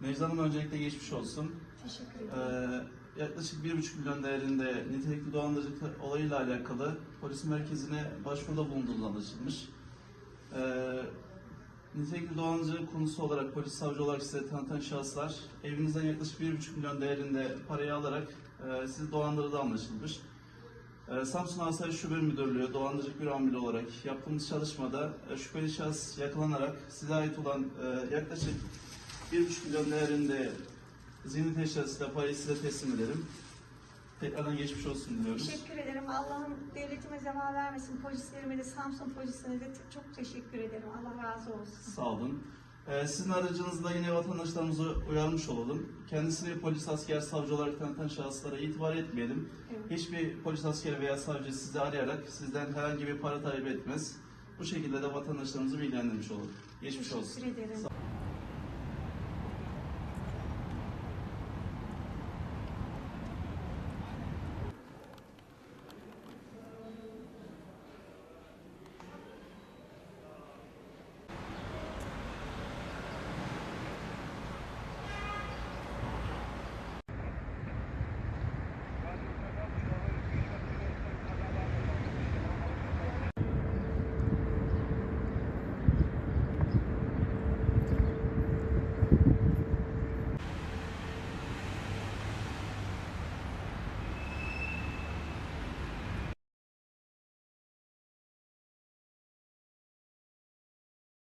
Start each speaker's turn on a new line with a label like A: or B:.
A: Necla Hanım öncelikle geçmiş olsun.
B: Teşekkür ederim.
A: Ee, yaklaşık 1,5 milyon değerinde nitelikli dolandırıcılık olayıyla alakalı polis merkezine başvuruda bulunduğunuz anlaşılmış. Ee, nitelikli dolandırıcılık konusu olarak polis savcı olarak size tanıtan şahıslar evinizden yaklaşık 1,5 milyon değerinde parayı alarak e, sizi dolandırdığı anlaşılmış. Ee, Samsun Asayiş Şube Müdürlüğü dolandırıcılık bir amiri olarak yaptığımız çalışmada e, şüpheli şahıs yakalanarak size ait olan e, yaklaşık 1,5 milyon değerinde zihniyet eşyasıyla parayı size teslim ederim. Tekrardan geçmiş olsun diliyoruz.
B: Teşekkür ederim. Allah'ım devletime zeval vermesin. Polislerime de Samsun polisine de çok teşekkür ederim. Allah razı olsun.
A: Sağ olun. Ee, sizin aracınızla yine vatandaşlarımızı uyarmış olalım. Kendisini polis, asker, savcı olarak tanıtan şahıslara itibar etmeyelim.
B: Evet.
A: Hiçbir polis, asker veya savcı sizi arayarak sizden herhangi bir para talep etmez. Bu şekilde de vatandaşlarımızı bilgilendirmiş olalım. Geçmiş olsun.
B: Teşekkür ederim.